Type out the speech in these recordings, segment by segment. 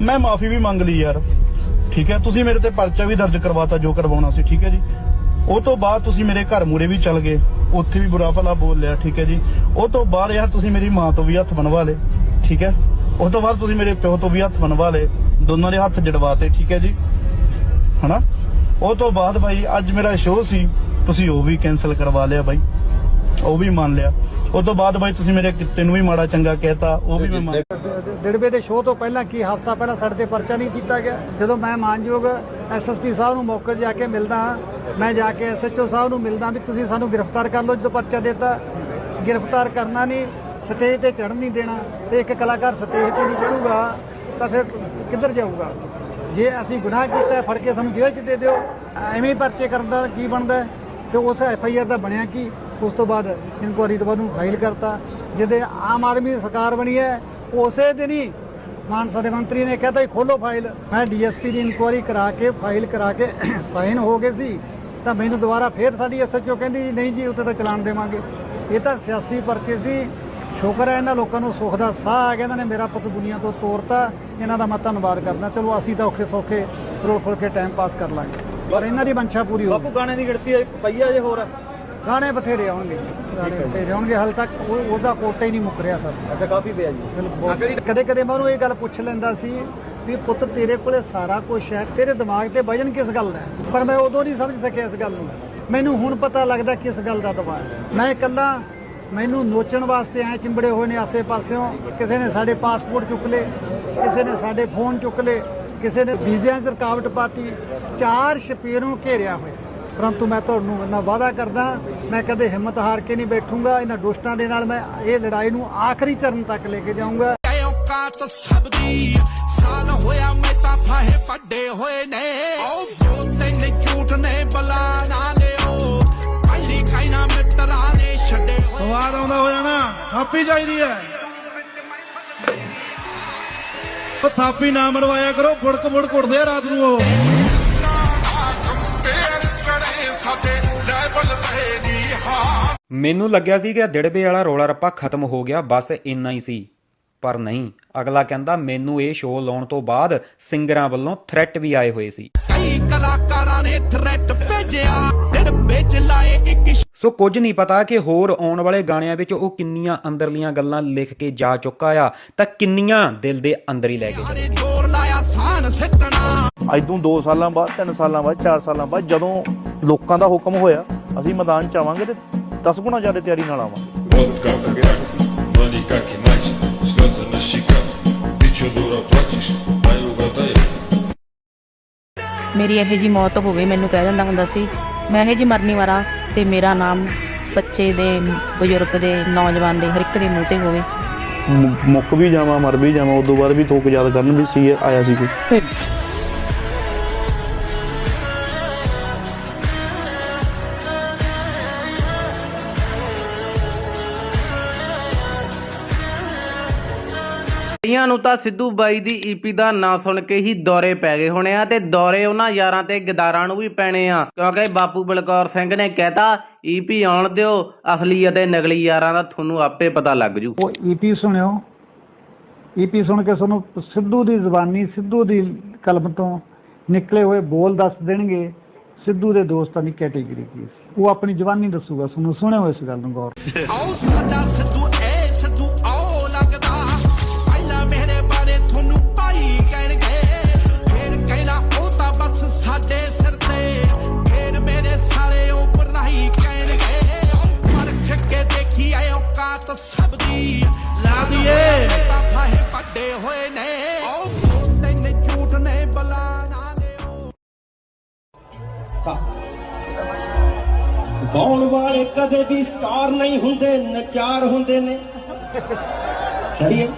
ਮੈਂ ਮਾਫੀ ਵੀ ਮੰਗ ਲਈ ਯਾਰ। ਠੀਕ ਹੈ? ਤੁਸੀਂ ਮੇਰੇ ਤੇ ਪਰਚਾ ਵੀ ਦਰਜ ਕਰਵਾਤਾ, ਜੋ ਕਰਵਾਉਣਾ ਸੀ, ਠੀਕ ਹੈ ਜੀ? ਉਹ ਤੋਂ ਬਾਅਦ ਤੁਸੀਂ ਮੇਰੇ ਘਰ ਮੂਰੇ ਵੀ ਚੱਲ ਗਏ। ਉੱਥੇ ਵੀ ਬੁਰਾ ਭਲਾ ਬੋਲ ਲਿਆ, ਠੀਕ ਹੈ ਜੀ? ਉਹ ਤੋਂ ਬਾਅਦ ਯਾਰ ਤੁਸੀਂ ਮੇਰੀ ਮਾਂ ਤੋਂ ਵੀ ਹੱਥ ਬਣਵਾ ਲਏ, ਠੀਕ ਹੈ? ਉਹ ਤੋਂ ਬਾਅਦ ਤੁਸੀਂ ਮੇਰੇ ਪਿਓ ਤੋਂ ਵੀ ਹੱਥ ਬਣਵਾ ਲਏ, ਦੋਨਾਂ ਦੇ ਹੱਥ ਜੜਵਾਤੇ, ਠੀਕ ਹੈ ਜੀ? ਹਨਾ? ਉਹ ਤੋਂ ਬਾਅਦ ਬਾਈ ਅੱਜ ਮੇਰਾ ਸ਼ੋਅ ਸੀ, ਤੁਸੀਂ ਉਹ ਵੀ ਕੈਨਸਲ ਕਰਵਾ ਲਿਆ ਬਾਈ। ਉਹ ਵੀ ਮੰਨ ਲਿਆ। ਉਹ ਤੋਂ ਬਾਅਦ ਬਾਈ ਤੁਸੀਂ ਮੇਰੇ ਕਿੱਤੇ ਨੂੰ ਵੀ ਮਾੜਾ ਚੰਗਾ ਕਹਿਤਾ, ਉਹ ਵੀ ਮੈਂ ਮੰਨ ਦਿੜਬੇ ਦੇ ਸ਼ੋਅ ਤੋਂ ਪਹਿਲਾਂ ਕੀ ਹਫਤਾ ਪਹਿਲਾਂ ਸਾਡੇ ਤੇ ਪਰਚਾ ਨਹੀਂ ਕੀਤਾ ਗਿਆ? ਜਦੋਂ ਮੈਂ ਮਾਨਯੋਗ ਐਸਐਸਪੀ ਸਾਹਿਬ ਨੂੰ ਮੌਕੇ ਜਾ ਕੇ ਮਿਲਦਾ ਮੈਂ ਜਾ ਕੇ ਐਸਐਚਓ ਸਾਹਿਬ ਨੂੰ ਮਿਲਦਾ ਵੀ ਤੁਸੀਂ ਸਾਨੂੰ ਗ੍ਰਿਫਤਾਰ ਕਰ ਲਓ ਜਦੋਂ ਪਰਚਾ ਦਿੱਤਾ। ਗ੍ਰਿਫਤਾਰ ਕਰਨਾ ਨਹੀਂ, ਸਟੇਜ ਤੇ ਚੜ੍ਹਨ ਨਹੀਂ ਦੇਣਾ ਤੇ ਇੱਕ ਕਲਾਕਾਰ ਸਟੇਜ ਤੇ ਨਹੀਂ ਚੜੂਗਾ ਤਾਂ ਫਿਰ ਕਿੱਧਰ ਜਾਊਗਾ? ਜੇ ਅਸੀਂ ਗੁਨਾਹ ਕੀਤਾ, ਫੜ ਕੇ ਸਾਨੂੰ ਜੇਲ੍ਹ 'ਚ ਦੇ ਦਿਓ। ਐਵੇਂ ਪਰਚੇ ਕਰਨ ਦਾ ਕੀ ਬਣਦਾ ਤੇ ਉਸ ਐਫ ਆਈ ਆਰ ਦਾ ਬਣਿਆ ਕੀ? ਉਸ ਤੋਂ ਬਾਅਦ ਇਨਕੁਆਰੀ ਤੋਂ ਬਾਅਦ ਨੂੰ ਫਾਈਲ ਕਰਤਾ। ਜਿਹਦੇ ਆਮ ਆਦਮੀ ਦੀ ਸਰਕਾਰ ਬਣੀ ਹੈ, ਉਸੇ ਦਿਨ ਹੀ ਮਾਨਸਾ ਦੇ ਮੰਤਰੀ ਨੇ ਕਹਿਤਾ ਖੋਲੋ ਫਾਈਲ ਮੈਂ ਡੀਐਸਪੀ ਦੀ ਇਨਕੁਆਰੀ ਕਰਾ ਕੇ ਫਾਈਲ ਕਰਾ ਕੇ ਸਾਈਨ ਹੋ ਗਏ ਸੀ। ਤਾਂ ਮੈਨੂੰ ਦੁਬਾਰਾ ਫੇਰ ਸਾਡੀ ਐਸਐਚਓ ਕਹਿੰਦੀ ਜੀ, ਨਹੀਂ ਜੀ ਉੱਤੇ ਤਾਂ ਚਲਾਨ ਦੇਵਾਂਗੇ। ਇਹ ਤਾਂ ਸਿਆਸੀ ਪਰਚੇ ਸੀ। ਸ਼ੁਕਰ ਹੈ ਇਹਨਾਂ ਲੋਕਾਂ ਨੂੰ ਸੁੱਖ ਦਾ ਸਾਹ ਆ ਗਿਆ। ਇਹਨਾਂ ਨੇ ਮੇਰਾ ਪੁੱਤ ਦੁਨੀਆ ਤੋਂ ਤੋਰਤਾ। ਇਹਨਾਂ ਦਾ ਮੈਂ ਧੰਨਵਾਦ ਕਰਦਾ। ਚਲੋ, ਅਸੀਂ ਤਾਂ ਔਖੇ ਸੌਖੇ ਰੋਲ ਫੁੱਲ ਕੇ ਟਾਈਮ ਪਾਸ ਕਰ ਲਾਂਗੇ। ਪਰ ਇਹਨਾਂ ਦੀ ਮੰਸ਼ਾ ਪੂਰੀ ਹੋ ਬਾਪੂ, ਗਾਣੇ ਦੀ ਗਿਣਤੀ ਪਈਆ ਜੇ ਹੋਰ? ਗਾਣੇ ਬਥੇਰੇ ਆਉਣਗੇ ਗਾਣੇ ਬਥੇਰੇ ਆਉਣਗੇ ਹਾਲ ਤੱਕ ਉਹ- ਉਹਦਾ ਕੋਟਾ ਹੀ ਨਹੀਂ ਮੁੱਕ ਰਿਹਾ ਸਰ। ਅੱਛਾ ਕਾਫੀ ਪਿਆ ਜੀ। ਕਦੇ ਕਦੇ ਮੈਂ ਉਹਨੂੰ ਇਹ ਗੱਲ ਪੁੱਛ ਲੈਂਦਾ ਸੀ ਵੀ ਪੁੱਤ ਤੇਰੇ ਕੋਲੇ ਸਾਰਾ ਕੁਝ ਹੈ ਤੇਰੇ ਦਿਮਾਗ ਤੇ ਵਜਨ ਕਿਸ ਗੱਲ ਦਾ ਹੈ? ਪਰ ਮੈਂ ਉਦੋਂ ਨਹੀਂ ਸਮਝ ਸਕਿਆ ਇਸ ਗੱਲ ਨੂੰ। ਮੈਨੂੰ ਹੁਣ ਪਤਾ ਲੱਗਦਾ ਕਿਸ ਗੱਲ ਦਾ ਦਬਾਅ ਹੈ। ਮੈਂ ਇਕੱਲਾ ਮੈਨੂੰ ਨੋਚਣ ਵਾਸਤੇ ਐ ਚਿੰਬੜੇ ਹੋਏ ਨੇ ਆਸੇ-ਪਾਸਿਓਂ ਕਿਸੇ ਨੇ ਸਾਡੇ ਪਾਸਪੋਰਟ ਚੁੱਕ ਲਏ ਕਿਸੇ ਨੇ ਸਾਡੇ ਫੋਨ ਚੁੱਕ ਲਏ ਕਿਸੇ ਨੇ ਵੀਜ਼ਿਆਂ 'ਚ ਰੁਕਾਵਟ ਪਾਤੀ ਚਾਰ ਸ਼ਪੀਰੋਂ ਘੇਰਿਆ ਹੋਇਆ। ਪਰੰਤੂ ਮੈਂ ਤੁਹਾਨੂੰ ਇਹਨਾਂ ਵਾਅਦਾ ਕਰਦਾ ਮੈਂ ਕਦੇ ਹਿੰਮਤ ਹਾਰ ਕੇ ਨਹੀਂ ਬੈਠੂੰਗਾ ਇਹਨਾਂ ਦੁਸ਼ਟਾਂ ਦੇ ਨਾਲ ਮੈਂ ਇਹ ਲੜਾਈ ਨੂੰ ਆਖਰੀ ਚਰਨ ਤੱਕ ਲੈ ਕੇ ਜਾਊਂਗਾ। ਔਕਾਤ ਸਭ ਦੀ ਸਾਲ ਹੋਇਆ ਮੈਂ ਤਾਂ ਫਾਹੇ ਪੱਡੇ ਹੋਏ ਨੇ। ਓ ਜੋ ਤੈਨੂੰ ਝੂਠ ਨੇ ਬਲਾ ਨਾ ਲਿਓ ਪਹਿਲੀ ਕਾਇਨਾ ਮਿੱਤਰਾਂ ਨੇ ਛੱਡੇ ਹੋਏ। ਸਵਾਦ ਆਉਂਦਾ ਹੋ ਜਾਣਾ ਥਾਪੀ ਚਾਹੀਦੀ ਹੈ। ਥਾਪੀ ਨਾ ਮਰਵਾਇਆ ਕਰੋ ਫੁੜਕ ਫੁੜ ਕੁੱਟਦੇ ਆ ਰਾਤ ਨੂੰ ਉਹ। ਲੈਵਲ ਹਾਂ ਮੈਨੂੰ ਲੱਗਿਆ ਸੀ ਕਿ ਦਿੜਬੇ ਵਾਲਾ ਰੋਲਾ ਰੱਪਾ ਖਤਮ ਹੋ ਗਿਆ ਬਸ ਇੰਨਾ ਹੀ ਸੀ। ਪਰ ਨਹੀਂ ਅਗਲਾ ਕਹਿੰਦਾ ਮੈਨੂੰ ਇਹ ਸ਼ੋਅ ਲਾਉਣ ਤੋਂ ਬਾਅਦ ਸਿੰਗਰਾਂ ਵੱਲੋਂ ਥ੍ਰੈਟ ਵੀ ਆਏ ਹੋਏ ਸੀ। ਕਈ ਕਲਾਕਾਰਾਂ ਨੇ ਥ੍ਰੈਟ ਭੇਜਿਆ ਦਿਨ ਵਿੱਚ ਲਾਏ ਇੱਕ ਸੋ ਕੁਝ ਨਹੀਂ ਪਤਾ ਕਿ ਹੋਰ ਆਉਣ ਵਾਲੇ ਗਾਣਿਆਂ ਵਿੱਚ ਉਹ ਕਿੰਨੀਆਂ ਅੰਦਰਲੀਆਂ ਗੱਲਾਂ ਲਿਖ ਕੇ ਜਾ ਚੁੱਕਾ ਆ ਤਾਂ ਕਿੰਨੀਆਂ ਦਿਲ ਦੇ ਅੰਦਰ ਹੀ ਲੈ ਕੇ ਸਾਰੇ ਜ਼ੋਰ ਲਾਇਆ ਸਾਨ ਸਿੱਟਣਾ। ਅੱਜ ਤੋਂ 2 ਸਾਲਾਂ ਬਾਅਦ 3 ਸਾਲਾਂ ਬਾਅਦ 4 ਸਾਲਾਂ ਬਾਅਦ ਜਦੋਂ ਲੋਕਾਂ ਦਾ ਹੁਕਮ ਹੋਇਆ ਅਸੀਂ ਮੈਦਾਨ ਚ ਆਵਾਂਗੇ ਤੇ 10 ਗੁਣਾ ਜ਼ਿਆਦਾ ਤਿਆਰੀ ਨਾਲ ਆਵਾਂਗੇ। ਮੇਰੀ ਇਹੋ ਜੀ ਮੌਤ ਹੋਵੇ ਮੈਨੂੰ ਕਹਿ ਦਿੰਦਾ ਹੁੰਦਾ ਸੀ ਮੈਂ ਇਹੋ ਜੀ ਮਰਨੀ ਵਾਰਾ ਤੇ ਮੇਰਾ ਨਾਮ ਬੱਚੇ ਦੇ ਬਜ਼ੁਰਗ ਦੇ ਨੌਜਵਾਨ ਦੇ ਹਰ ਇੱਕ ਦੇ ਮੂੰਹ ਤੇ ਹੋਵੇ। ਮੁ- ਮੁੱਕ ਵੀ ਜਾਵਾਂ ਮਰ ਵੀ ਜਾਵਾਂ ਉਦੋਂ ਬਾਅਦ ਵੀ ਥੋਕ ਯਾਦ ਕਰਨ ਵੀ ਸੀ ਆਇਆ ਸੀ ਕੋਈ। ਕਈਆਂ ਨੂੰ ਤਾਂ ਸਿੱਧੂ ਬਾਈ ਦੀ ਈਪੀ ਦਾ ਨਾਂ ਸੁਣ ਕੇ ਹੀ ਦੌਰੇ ਪੈ ਗਏ ਹੋਣੇ ਆ ਤੇ ਦੌਰੇ ਉਹਨਾਂ ਯਾਰਾਂ ਤੇ ਗਦਾਰਾਂ ਨੂੰ ਵੀ ਪੈਣੇ ਆ। ਕਿਉਂਕਿ ਬਾਪੂ ਬਲਕੌਰ ਸਿੰਘ ਨੇ ਕਹਿਤਾ ਈਪੀ ਆਉਣ ਦਿਓ ਅਸਲੀ ਅਤੇ ਨਕਲੀ ਯਾਰਾਂ ਦਾ ਤੁਹਾਨੂੰ ਆਪੇ ਪਤਾ ਲੱਗ ਜੂ। ਉਹ ਈਪੀ ਸੁਣਿਓ ਈਪੀ ਸੁਣ ਕੇ ਤੁਹਾਨੂੰ ਸਿੱਧੂ ਦੀ ਜ਼ੁਬਾਨੀ ਸਿੱਧੂ ਦੀ ਕਲਮ ਤੋਂ ਨਿਕਲੇ ਹੋਏ ਬੋਲ ਦੱਸ ਦੇਣਗੇ। ਸਿੱਧੂ ਦੇ ਦੋਸਤਾਂ ਦੀ ਕੈਟੇਗਰੀ ਕੀ ਸੀ? ਉਹ ਆਪਣੀ ਜ਼ੁਬਾਨੀ ਦੱਸੂਗਾ ਤੁਹਾਨੂੰ ਸੁਣਿਓ ਇਸ ਗੱਲ ਨੂੰ ਗੌਰ। ਆਓ ਸਾਡਾ ਸਿੱਧੂ ਐ ਸਿੱਧੂ ਗਾਉਣ ਵਾਲੇ ਕਦੇ ਵੀ ਸਟਾਰ ਨਹੀਂ ਹੁੰਦੇ ਨਚਾਰ ਹੁੰਦੇ ਨੇ। ਸਹੀ ਹੈ।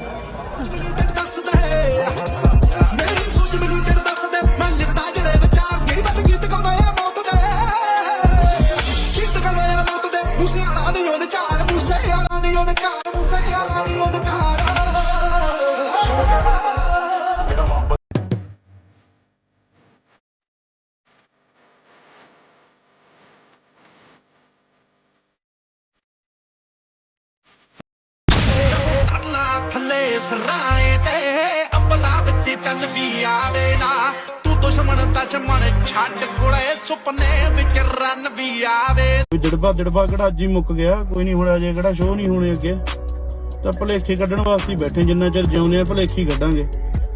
ਅੱਲਾ ਤੇ ਅੰਬਲਾ ਵਿੱਚ ਚੰਨ ਵੀ ਆਵੇ ਨਾ। ਤੂੰ ਦੁਸ਼ਮਣ ਦੁਸ਼ਮਣ ਛੱਡ ਕੋਲੇ, ਸੁਪਨੇ ਵਿੱਚ ਰਨ ਵੀ ਆਵੇ। ਡੜਬਾ ਡੜਬਾ ਕਿਹੜਾ ਅੱਜ ਹੀ ਮੁੱਕ ਗਿਆ, ਕੋਈ ਨਹੀਂ ਹੁਣ ਅਜੇ ਕਿਹੜਾ ਸ਼ੋਅ ਨਹੀਂ ਹੋਣੇ ਅੱਗੇ। ਤਾਂ ਭਲੇਖੇ ਕੱਢਣ ਵਾਸਤੇ ਬੈਠੇ, ਜਿੰਨਾ ਚਿਰ ਜਿਉਂਦੇ ਆ ਭਲੇਖੇ ਕੱਢਾਂਗੇ।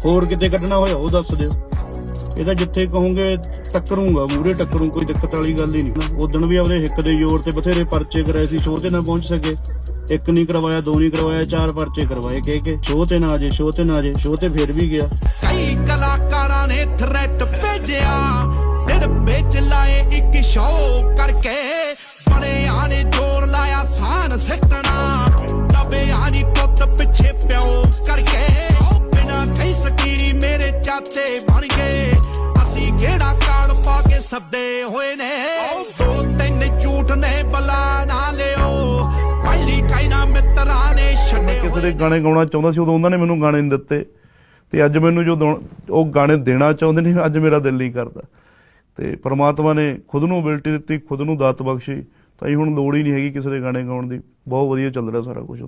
ਹੋਰ ਕਿਤੇ ਕੱਢਣਾ ਹੋਇਆ, ਉਹ ਦੱਸ ਦਿਓ। ਇਹ ਤਾਂ ਜਿੱਥੇ ਕਹੋਗੇ ਟੱਕਰੂਗਾ ਮੂਰੇ ਟੱਕਰੂ, ਕੋਈ ਦਿੱਕਤ ਵਾਲੀ ਗੱਲ ਹੀ ਨਹੀਂ। ਉਦੋਂ ਵੀ ਆਪਦੇ ਹਿੱਕ ਦੇ ਜ਼ੋਰ ਤੇ ਬਥੇਰੇ ਪਰਚੇ ਕਰਾਏ ਸੀ ਸ਼ੋਅ ਤੇ ਨਾ ਪਹੁੰਚ ਸਕੇ। ਇੱਕ ਨਹੀਂ ਕਰਵਾਇਆ, ਦੋ ਨਹੀਂ ਕਰਵਾਇਆ, ਚਾਰ ਪਰਚੇ ਕਰਵਾਏ, ਕਹਿ ਕੇ ਸ਼ੋਅ ਤੇ ਨਾ ਜੇ, ਸ਼ੋਅ ਤੇ ਨਾ ਜੇ, ਸ਼ੋਅ ਤੇ ਫਿਰ ਵੀ ਗਿਆ। ਕਈ ਕਲਾਕਾਰਾਂ ਨੇ ਥ੍ਰੈਟ ਭੇਜਿਆ ਦਿਨ ਵਿੱਚ ਲਾਏ ਇੱਕ ਸ਼ੋਅ ਕਰਕੇ। ਬੜੇ ਆਣੇ ਜ਼ੋਰ, ਲਾਇਆ ਸਾਨ ਸਿੱਟਣਾ। ਦਬੇ ਆਣੀ ਪੁੱਤ, ਪਿੱਛੇ ਪਿਓ ਕਰਕੇ। ਬਿਨਾ ਕਈ ਸਕੀਰੀ ਮੇਰੇ ਚਾਚੇ ਬਣ ਗਏ। ਅਸੀਂ ਕਿਹੜਾ ਕਾਲ ਪਾ ਕੇ ਸੱਦੇ ਹੋਏ ਨੇ? ਦੇ ਗਾਣੇ ਗਾਉਣਾ ਚਾਹੁੰਦਾ ਸੀ, ਉਦੋਂ ਉਹਨਾਂ ਨੇ ਮੈਨੂੰ ਗਾਣੇ ਨਹੀਂ ਦਿੱਤੇ। ਤੇ ਅੱਜ ਮੈਨੂੰ ਜੋ ਦੌ- ਉਹ ਗਾਣੇ ਦੇਣਾ ਚਾਹੁੰਦੇ ਨੇ, ਅੱਜ ਮੇਰਾ ਦਿਲ ਨਹੀਂ ਕਰਦਾ। ਤੇ ਪ੍ਰਮਾਤਮਾ ਨੇ ਖੁਦ ਨੂੰ ਅਬਿਲਟੀ ਦਿੱਤੀ, ਖੁਦ ਨੂੰ ਦਾਤ ਬਖਸ਼ੀ। ਤਾਂ ਇਹ ਹੁਣ ਲੋੜ ਹੀ ਨਹੀਂ ਹੈਗੀ ਕਿਸੇ ਦੇ ਗਾਣੇ ਗਾਉਣ ਦੀ। ਬਹੁਤ ਵਧੀਆ ਚੱਲ ਰਿਹਾ ਸਾਰਾ ਕੁਝ।